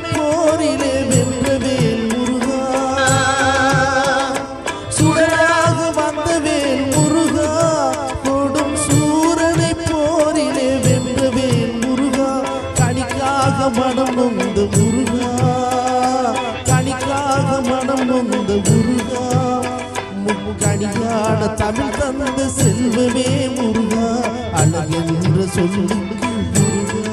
போரிலே வென்றவேல் முருகா. சுடராக வந்தவேல் முருகா. கொடும் சூரனை போரிலே வென்றவேல் முருகா. கணிக்காக மனம் நொந்த முருகா. கணிக்காக மனம் நொந்த முருகா. முக்கணியான தமிழ் தந்த செல்வமே முருகா. அழகென்ற சொல்லுக்கு முருகா.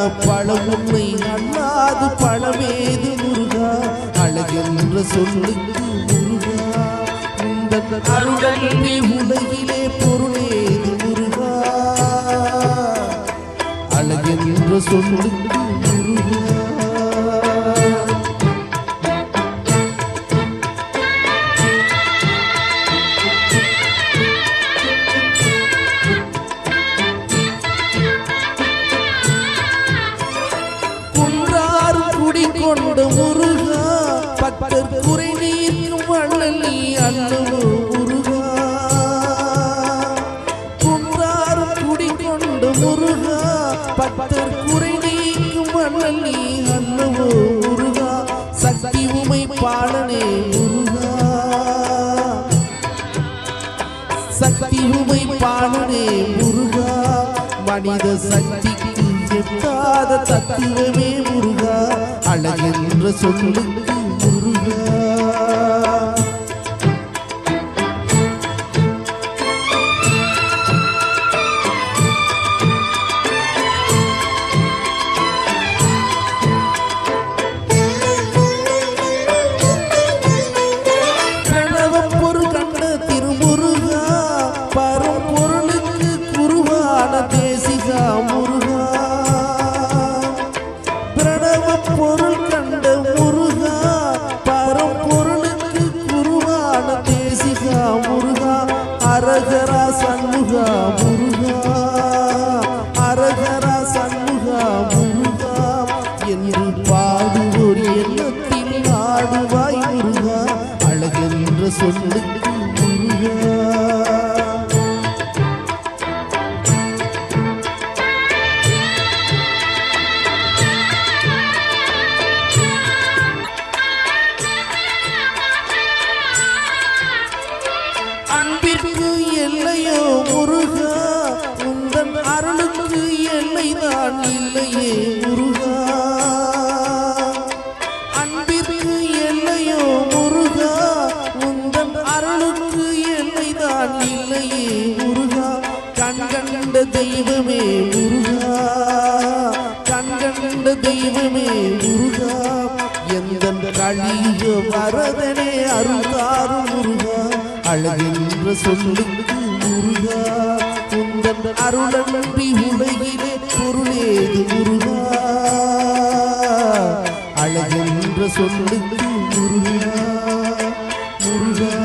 ஞான பழம் உண்மை அல்லாது பழமேது முருகா? அழகென்ற சொல்லுக்கு முருகா. உந்தன் அருளன்றி உலகிலே பொருளேது முருகா? அழகென்ற சொல்லுக்கு பக்தர் குறை நீக்கும் வள்ளல் நீ அல்லவோ முருகா குன்றாறு குடி கொண்டு முருகா. பக்தர் குறை நீக்கும் வள்ளல் நீ அல்லவோ முருகா சக்தி உமை பாடனே முருகா. சக்தி உமை பாடனே முருகா. மனித சக்திக்கு எட்டாத தத்துவமே முருகா. அழகென்ற சொல்லுக்கு அரகரா முருகா என்று பாடுவோர் எண்ணத்தில் ஆடுவாய் முருகா அழகென்ற சொல்லுக்கு முருகா அன்பிற்கு எல்லையோ நான் இல்லையே முருகா. அன்பிற்கு எல்லையோ முருகா. உந்தன் அருளுக்கு எல்லை தான் இல்லையே முருகா. கண்கண்ட தெய்வமே முருகா. கண்கண்ட தெய்வமே முருகா. எந்த கழிய வரதனே அருள்தாரும் முருகா. அழகின்ற சொல்லுக்கு முருகா. உந்தன் அருளன்றி உலகிலே பொருளேது முருகா. அழகென்ற சொல்லுக்கு முருகா முருகா.